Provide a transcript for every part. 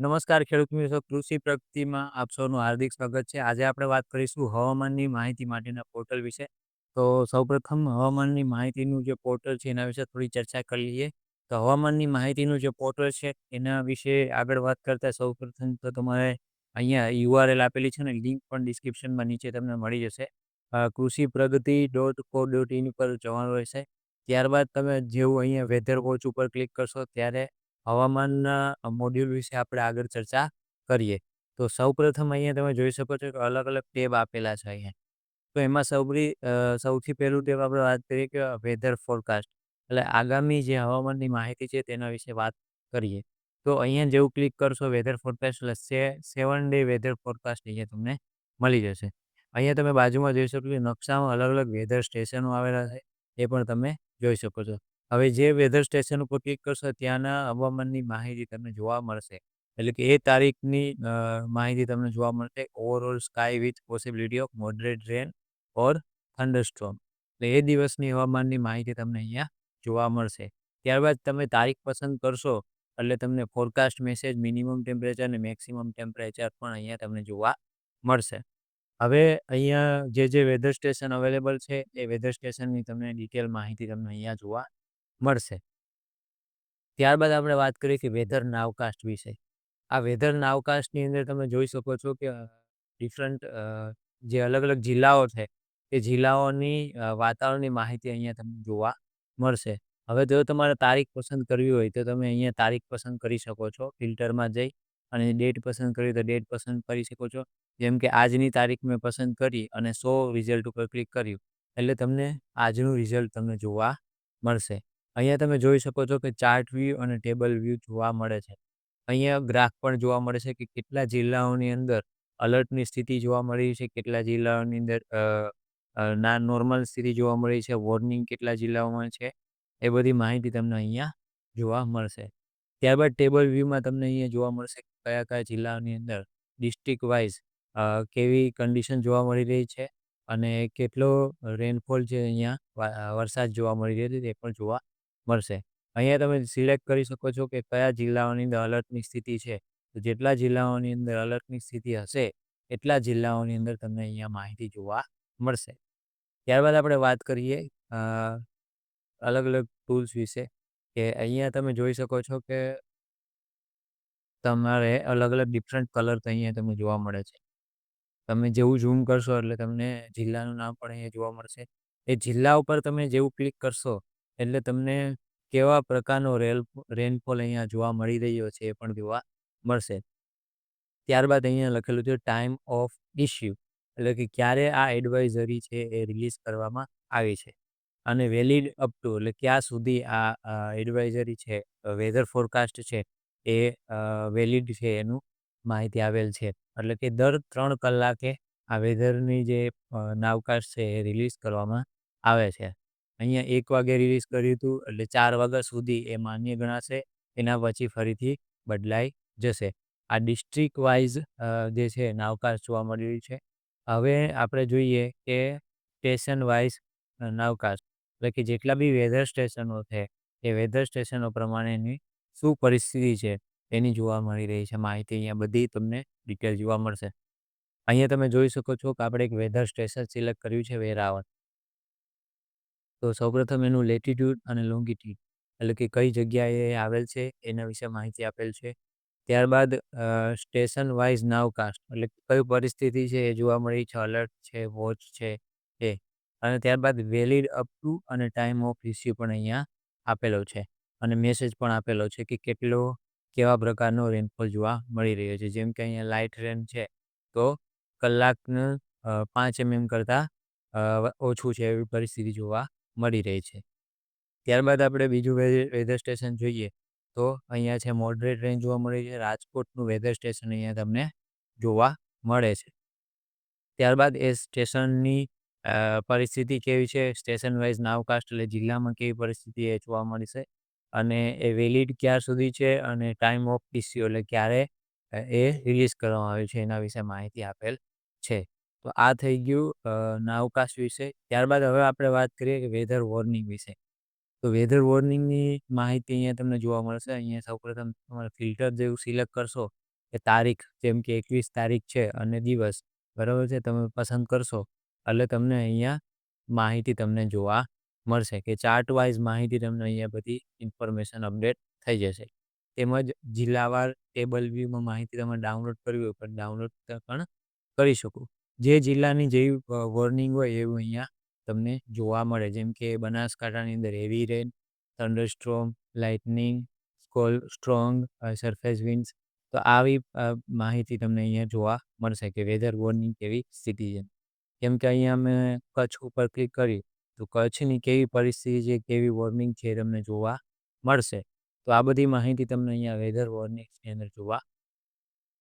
નમસ્કાર, ખેડૂત મિત્રો. કૃષિ પ્રગતિમાં આપ સૌનું હાર્દિક સ્વાગત છે. આજે આપણે વાત કરીશું હવામાનની માહિતી માટેના પોર્ટલ વિશે. તો સૌપ્રથમ હવામાનની માહિતીનું જે પોર્ટલ છે, એના વિશે થોડી ચર્ચા કરી લઈએ. તો હવામાનની માહિતીનું જે પોર્ટલ છે, એના વિશે આગળ વાત કરતા સૌપ્રથમ તો તમારે અહીંયા યુઆરએલ આપેલી છે ને, લિંક પણ ડિસ્ક્રિપ્શનમાં નીચે તમને મળી જશે. Krishi Pragati dot co dot in પર જવાનું રહેશે. ત્યારબાદ તમે જેવું અહીંયા વેધર વોચ ઉપર ક્લિક કરશો, ત્યારે હવામાનના મોડ્યુલ વિશે આપણે આગળ ચર્ચા કરીએ. તો સૌપ્રથમ અહીંયા તમે જોઈ શકો છો કે અલગ અલગ ટેબ આપેલા છે અહીંયા. તો એમાં સૌથી સૌથી પહેલું ટેબ આપણે વાત કરીએ કે વેધર ફોરકાસ્ટ એટલે આગામી જે હવામાનની માહિતી છે તેના વિશે વાત કરીએ. તો અહીંયા જેવું ક્લિક કરશો વેધર ફોરકાસ્ટ એટલે સે સેવન ડે વેધર ફોરકાસ્ટ અહીંયા તમને મળી જશે. અહીંયા તમે બાજુમાં જોઈ શકો છો નકશામાં અલગ અલગ વેધર સ્ટેશનો આવેલા છે, એ પણ તમે જોઈ શકો છો. હવે જે વેધર સ્ટેશન ઉપર ક્લિક કરશો ત્યાંના હવામાનની માહિતી તમને જોવા મળશે. એટલે કે એ તારીખની માહિતી તમને જોવા મળશે. Overall sky with possibility of moderate rain or thunderstorm એટલે એ દિવસની હવામાનની માહિતી તમને અહીંયા જોવા મળશે. ત્યારબાદ તમે તારીખ પસંદ કરશો એટલે તમને ફોરકાસ્ટ મેસેજ મિનિમમ ટેમ્પરેચર અને મેક્સિમમ ટેમ્પરેચર પણ અહીંયા તમને જોવા મળશે. હવે અહીંયા જે જે વેધર સ્ટેશન અવેલેબલ છે, એ વેધર સ્ટેશનની તમને ડિટેલ માહિતી તમને અહીંયા જોવા મળશે. ત્યારબાદ આપણે વાત કરીએ કે વેધર નાવકાસ્ટ વિશે. આ વેધર નાવકાસ્ટની અંદર તમે જોઈ શકો છો કે ડિફરન્ટ જે અલગ અલગ જિલ્લાઓ છે, એ જિલ્લાઓની વાતાવરણની માહિતી અહીંયા તમને જોવા મળશે. હવે જો તમારે તારીખ પસંદ કરવી હોય તો તમે અહીંયા તારીખ પસંદ કરી શકો છો, ફિલ્ટરમાં જઈ અને ડેટ પસંદ કરવી તો ડેટ પસંદ કરી શકો છો. જેમ કે આજની તારીખ મેં પસંદ કરી અને સો રિઝલ્ટ ઉપર ક્લિક કર્યું. એટલે તમને આજનું રિઝલ્ટ તમને જોવા મળશે. અહીંયા તમે જોઈ શકો છો કે ચાર્ટ વ્યૂ અને ટેબલ વ્યૂ જોવા મળે છે. અહીંયા ગ્રાફ પણ જોવા મળે છે કે કેટલા જિલ્લાઓની અંદર અલર્ટની સ્થિતિ જોવા મળી છે, કેટલા જિલ્લાઓની અંદર ના નોર્મલ સ્થિતિ જોવા મળી છે, વોર્નિંગ કેટલા જિલ્લાઓમાં છે, એ બધી માહિતી તમને અહીંયા જોવા મળશે. ત્યારબાદ ટેબલ વ્યૂમાં તમને અહીંયા જોવા મળશે કયા કયા જિલ્લાઓની અંદર ડિસ્ટ્રિક્ટ વાઇઝ કેવી કન્ડિશન જોવા મળી રહી છે અને કેટલો રેનફોલ છે અહીંયા વરસાદ જોવા મળી રહ્યો છે તે પણ જોવા મળશે. અહીંયા તમે સિલેક્ટ કરી શકો છો કે કયા જિલ્લાઓની અંદર અલર્ટની સ્થિતિ છે. તો જેટલા જિલ્લાઓની અંદર અલર્ટની સ્થિતિ હશે, એટલા જિલ્લાઓની અંદર તમને અહીંયા માહિતી જોવા મળશે. ત્યારબાદ આપણે વાત કરીએ અલગ અલગ ટૂલ્સ વિશે કે અહીંયા તમે જોઈ શકો છો કે તમારે અલગ અલગ ડિફરન્ટ કલર અહીંયા તમને જોવા મળે છે. તમે જેવું ઝૂમ કરશો એટલે તમને જિલ્લાનું નામ પણ અહીંયા જોવા મળશે. એ જિલ્લા ઉપર તમે જેવું ક્લિક કરશો એટલે તમને કેવા પ્રકારનો રેલ, રેનફોલ અહીંયા જોવા મળી રહ્યો છે એ પણ જોવા મળશે. ત્યારબાદ અહીંયા લખેલું છે ટાઈમ ઓફ ઇશ્યુ એટલે કે ક્યારે આ એડવાઇઝરી છે એ રિલીઝ કરવામાં આવી છે અને વેલિડ અપ ટુ એટલે ક્યાં સુધી આ એડવાઇઝરી છે વેધર ફોરકાસ્ટ છે એ વેલિડ છે એનું માહિતી આવેલ છે. એટલે કે દર ત્રણ કલાકે આ વેધરની જે નાવકાસ્ટ છે એ રિલીઝ કરવામાં આવે છે. અહીંયા એક વાગે રિલીઝ કર્યું હતું, એટલે ચાર વાગ્યા સુધી એ માન્ય ગણાશે, એના પછી ફરીથી બદલાઈ જશે. આ ડિસ્ટ્રિક્ટ વાઇઝ જે છે નાવકાશ જોવા મળી રહ્યું છે. હવે આપણે જોઈએ કે સ્ટેશન વાઇઝ નાવકાશ એટલે કે જેટલા બી વેધર સ્ટેશનો છે, એ વેધર સ્ટેશનો પ્રમાણેની શું પરિસ્થિતિ છે, એની જોવા મળી રહી છે. માહિતી અહીંયા બધી તમને ડિટેલ જોવા મળશે. અહીંયા તમે જોઈ શકો છો કે આપણે એક વેધર સ્ટેશન સિલેક્ટ કર્યું છે, વેરાવળ. તો સૌપ્રથમ એનું લેટિટ્યૂડ અને લોંગિટ્યૂડ એટલે કે કઈ જગ્યાએ આવેલ છે, એના વિશે માહિતી આપેલ છે. ત્યારબાદ સ્ટેશન વાઇઝ નાવકાસ્ટ એટલે કઈ પરિસ્થિતિ છે એ જોવા મળી? છે અલર્ટ છે વોચ છે, એ. અને ત્યારબાદ વેલિડ અપ ટુ અને ટાઈમ ઓફ ઇસ્યુ પણ અહીંયા આપેલો છે. અને મેસેજ પણ આપેલો છે કે કેટલો, કેવા પ્રકારનો રેનફોલ જોવા મળી રહ્યો છે. જેમ કે અહીંયા લાઇટ રેન છે, તો કલાકનું પાંચ એમએમ કરતાં ઓછું છે એવી પરિસ્થિતિ જોવા મળી રહી છે. ત્યારબાદ આપણે બીજું વેધર સ્ટેશન જોઈએ, તો અહીંયા છે મોડરેટ રેન્જ જોવા મળે છે. રાજકોટનું વેધર સ્ટેશન અહીંયા તમને જોવા મળે છે. ત્યારબાદ એ સ્ટેશનની પરિસ્થિતિ કેવી છે? સ્ટેશન વાઇઝ નાવકાસ્ટ એટલે જિલ્લામાં કેવી પરિસ્થિતિ એ જોવા મળશે? અને એ વેલિડ ક્યાં સુધી છે? અને ટાઈમ ઓફ ઇસ્યુ એટલે ક્યારે એ રિલીઝ કરવામાં આવ્યું છે? એના વિશે માહિતી આપેલ છે. તો આ થઈ ગયું નાવકાશ વિશે. ત્યારબાદ હવે આપણે વાત કરીએ કે વેધર વોર્નિંગ વિશે. તો વેધર વોર્નિંગની માહિતી અહીંયા તમને જોવા મળશે. અહીંયા સૌપ્રથમ તમારે ફિલ્ટર જેવું સિલેક્ટ કરશો કે તારીખ, જેમ કે એકવીસ તારીખ છે અને દિવસ, બરાબર છે, તમે પસંદ કરશો, એટલે તમને અહીંયા માહિતી તમને જોવા મળશે કે ચાર્ટ વાઇઝ માહિતી તમને અહીંયા બધી ઇન્ફોર્મેશન અપડેટ થઈ જશે. તેમજ જિલ્લાવાર ટેબલ વ્યૂમાં માહિતી તમે ડાઉનલોડ કરવી હોય પણ ડાઉનલોડ પણ કરી શકો. જે જિલ્લાની જેવી વોર્નિંગ હોય એવું અહીંયા તમને જોવા મળે. જેમ કે બનાસકાંઠાની અંદર heavy rain, thunderstorm, lightning, squall, strong surface winds. તો આવી માહિતી તમને અહીંયા જોવા મળશે કે વેધર વોર્નિંગ કેવી સ્થિતિ છે. કેમ કે અહીંયા અમે કચ્છ ઉપર ક્લિક કરી તો કચ્છની કેવી પરિસ્થિતિ છે, કેવી વોર્નિંગ છે તમને જોવા મળશે. તો આ બધી માહિતી તમને અહીંયા વેધર વોર્નિંગની અંદર જોવા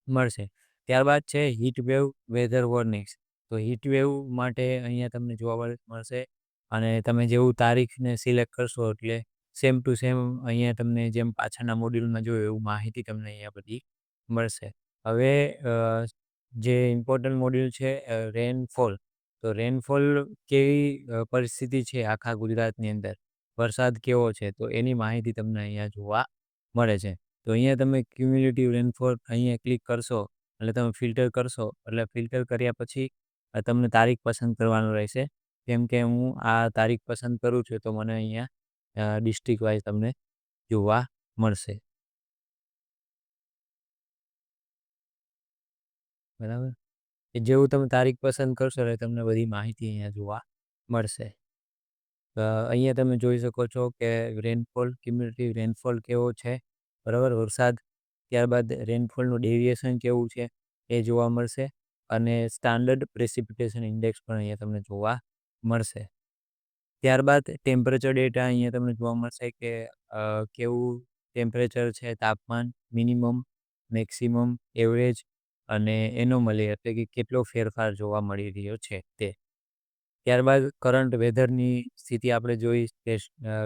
મળશે. ત્યારબાદ છે હીટ વેવ વેધર વોર્નિંગ્સ તો હીટ વેવ માટે અહીંયા તમને જોવા મળશે અને તમે જેવું તારીખને સિલેક્ટ કરશો એટલે સેમ ટુ સેમ અહીંયા તમને જેમ પાછળના મોડ્યુલમાં જોયું એવું માહિતી તમને અહીંયા બધી મળશે. હવે જે ઇમ્પોર્ટન્ટ મોડ્યુલ છે રેનફોલ તો રેનફોલ કેવી પરિસ્થિતિ છે આખા ગુજરાતની અંદર? વરસાદ કેવો છે? તો એની માહિતી તમને અહીંયા જોવા મળે છે. તો અહીંયા તમે ક્યુમ્યુલેટિવ રેનફોલ અહીંયા ક્લિક કરશો એટલે તમે ફિલ્ટર કરશો, એટલે ફિલ્ટર કર્યા પછી તમને તારીખ પસંદ કરવાનું રહેશે. કેમ કે હું આ તારીખ પસંદ કરું છું, તો મને અહીંયા ડિસ્ટ્રિક્ટ વાઇઝ તમને જોવા મળશે. બરાબર? જેવું તમે તારીખ પસંદ કરશો, એટલે તમને બધી માહિતી અહીંયા જોવા મળશે. અહીંયા તમે જોઈ શકો છો કે રેનફોલ ક્યુમ્યુલેટિવ રેનફોલ કેવો છે? બરાબર? વરસાદ ત્યારબાદ રેનફોલનું ડેવિએશન કેવું છે એ જોવા મળશે અને સ્ટાન્ડર્ડ પ્રેસિપિટેશન ઇન્ડેક્સ પણ અહીંયા તમને જોવા મળશે. ત્યારબાદ ટેમ્પરેચર ડેટા અહીંયા તમને જોવા મળશે કે કેવું ટેમ્પરેચર છે તાપમાન મિનિમમ, મેક્સિમમ, એવરેજ અને એનોમલી એટલે કે કેટલો ફેરફાર જોવા મળી રહ્યો છે તે. ત્યારબાદ કરંટ વેધરની સ્થિતિ આપણે જોઈ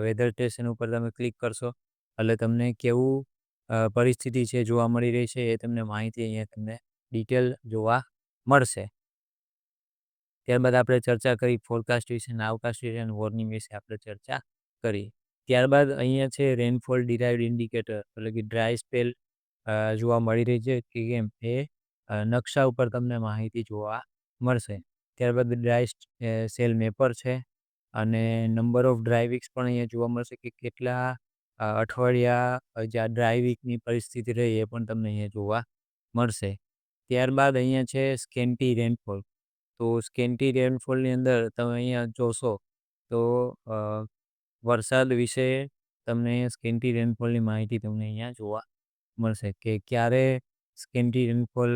વેધર સ્ટેશન ઉપર તમે ક્લિક કરશો એટલે તમને કેવું પરિસ્થિતિ છે જોવા મળી રહી છે એ તમને માહિતી અહીંયા તમને ડિટેલ જોવા મળશે. ત્યારબાદ આપણે ચર્ચા કરી ફોરકાસ્ટ વિશે નાવકાસ્ટ વિશે અને વોર્નિંગ વિશે આપણે ચર્ચા કરી. ત્યારબાદ અહીંયા છે રેનફોલ ડિરાઇવડ ઇન્ડિકેટર એટલે કે ડ્રાય સ્પેલ જોવા મળી રહી છે કે કેમ એ નકશા ઉપર તમને માહિતી જોવા મળશે. ત્યારબાદ ડ્રાય સેલ મેપર છે અને નંબર ઓફ ડ્રાઇવિંગ્સ પણ અહીંયા જોવા મળશે કે કેટલા અઠવાડિયા જ્યાં ડ્રાય વીકની પરિસ્થિતિ રહી એ પણ તમને અહીંયા જોવા મળશે. ત્યારબાદ અહીંયા છે સ્કેન્ટી રેનફોલ તો સ્કેન્ટી રેનફોલની અંદર તમે અહીંયા જોશો તો વરસાદ વિશે તમને સ્કેન્ટી રેનફોલની માહિતી તમને અહીંયા જોવા મળશે કે ક્યારે સ્કેન્ટી રેનફોલ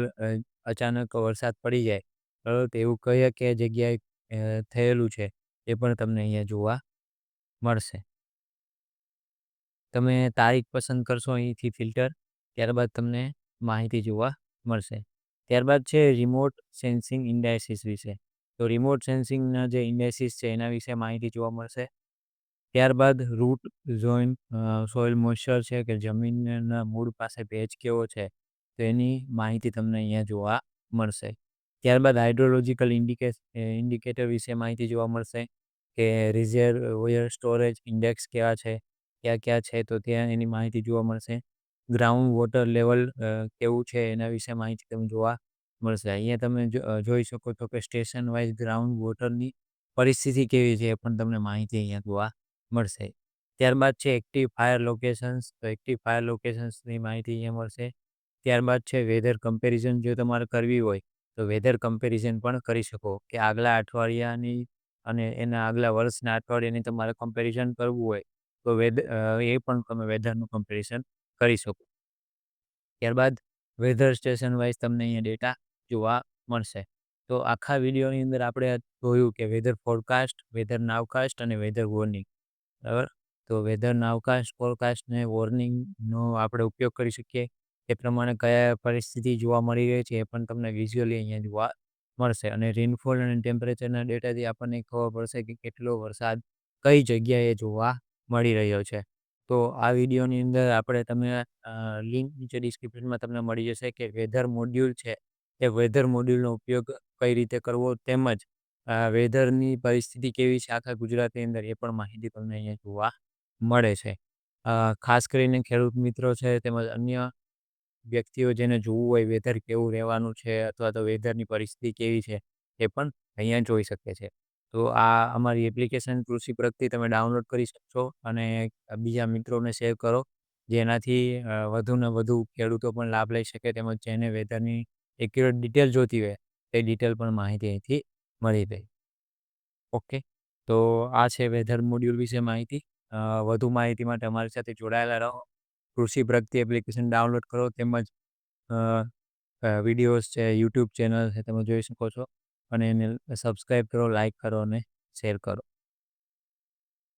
અચાનક વરસાદ પડી જાય. બરાબર? એવું કયા કયા જગ્યાએ થયેલું છે એ પણ તમને અહીંયા જોવા મળશે. તમે તારીખ પસંદ કરશો અહીંથી ફિલ્ટર, ત્યારબાદ તમને માહિતી જોવા મળશે. ત્યારબાદ છે રિમોટ સેન્સિંગ ઇન્ડાયસિસ વિશે. તો રિમોટ સેન્સિંગના જે ઇન્ડાયસિસ છે એના વિશે માહિતી જોવા મળશે. ત્યારબાદ રૂટ જોઈન સોઇલ મોઇસ્ચર છે કે જમીનના મૂળ પાસે ભેજ કેવો છે, તો એની માહિતી તમને અહીંયા જોવા મળશે. ત્યારબાદ હાઇડ્રોલોજિકલ ઇન્ડિકે ઇન્ડિકેટર વિશે માહિતી જોવા મળશે કે રિઝર્વ સ્ટોરેજ ઇન્ડેક્સ કેવા છે ક્યાં ક્યાં છે તો ત્યાં એની માહિતી જોવા મળશે. ગ્રાઉન્ડ વોટર લેવલ કેવું છે એના વિશે માહિતી તમને જોવા મળશે. અહીંયા તમે જોઈ શકો છો કે સ્ટેશન વાઇઝ ગ્રાઉન્ડ વોટરની પરિસ્થિતિ કેવી છે એ પણ તમને માહિતી અહીંયા જોવા મળશે. ત્યારબાદ છે એક્ટિવ ફાયર લોકેશન્સ, તો એક્ટિવ ફાયર લોકેશન્સની માહિતી અહીંયા મળશે. ત્યારબાદ છે વેધર કમ્પેરિઝન, જો તમારે કરવી હોય તો વેધર કમ્પેરિઝન પણ કરી શકો કે આગલા અઠવાડિયાની અને એના આગલા વર્ષના અઠવાડિયાની તમારે કમ્પેરિઝન કરવું હોય તો વેધ એ પણ તમે વેધરનું કમ્પેરિઝન કરી શકો. ત્યારબાદ વેધર સ્ટેશન વાઇઝ તમને અહીંયા ડેટા જોવા મળશે. તો આખા વિડીયોની અંદર આપણે જોયું કે વેધર ફોરકાસ્ટ વેધર નાવકાસ્ટ અને વેધર વોર્નિંગ બરાબર? તો વેધર નાવકાસ્ટ ફોરકાસ્ટ ને વોર્નિંગનો આપણે ઉપયોગ કરી શકીએ. એ પ્રમાણે કયા પરિસ્થિતિ જોવા મળી રહી છે એ પણ તમને વિઝ્યુઅલી અહીંયા જોવા મળશે. અને રેનફોલ અને ટેમ્પરેચરના ડેટાથી આપણને ખબર પડશે કે કેટલો વરસાદ કઈ જગ્યાએ જોવા મળી રહ્યો છે. તો આ વિડીયોની અંદર આપણે તમે લિંક નીચે ડિસ્ક્રિપ્શનમાં તમને મળી જશે કે વેધર મોડ્યુલ છે. એ વેધર મોડ્યુલનો ઉપયોગ કઈ રીતે કરવો તેમજ વેધરની પરિસ્થિતિ કેવી છે આખા ગુજરાતની અંદર એ પણ માહિતી તમને અહીંયા જોવા મળે છે. ખાસ કરીને ખેડૂત મિત્રો છે તેમજ અન્ય વ્યક્તિઓ જેને જોવું હોય વેધર કેવું રહેવાનું છે અથવા તો વેધરની પરિસ્થિતિ કેવી છે એ પણ અહીંયા જોઈ શકે છે. તો આ અમારી એપ્લિકેશન કૃષિ પ્રગતિ તમે ડાઉનલોડ કરી શકશો અને બીજા મિત્રોને શેર કરો, જેનાથી વધુને વધુ ખેડૂતો પણ લાભ લઈ શકે તેમજ જેને વેધરની એક્યુરેટ ડિટેલ જોતી હોય, તે ડિટેલ પણ માહિતી અહીંથી મળી રહે. ઓકે, તો આ છે વેધર મોડ્યુલ વિશે માહિતી. વધુ માહિતી માટે અમારી સાથે જોડાયેલા રહો. કૃષિ પ્રગતિ એપ્લિકેશન ડાઉનલોડ કરો તેમજ વિડીયોઝ છે, યુટ્યુબ ચેનલ છે, તમે જોઈ શકો છો. અને એને સબસ્ક્રાઈબ કરો લાઈક કરો અને શેર કરો.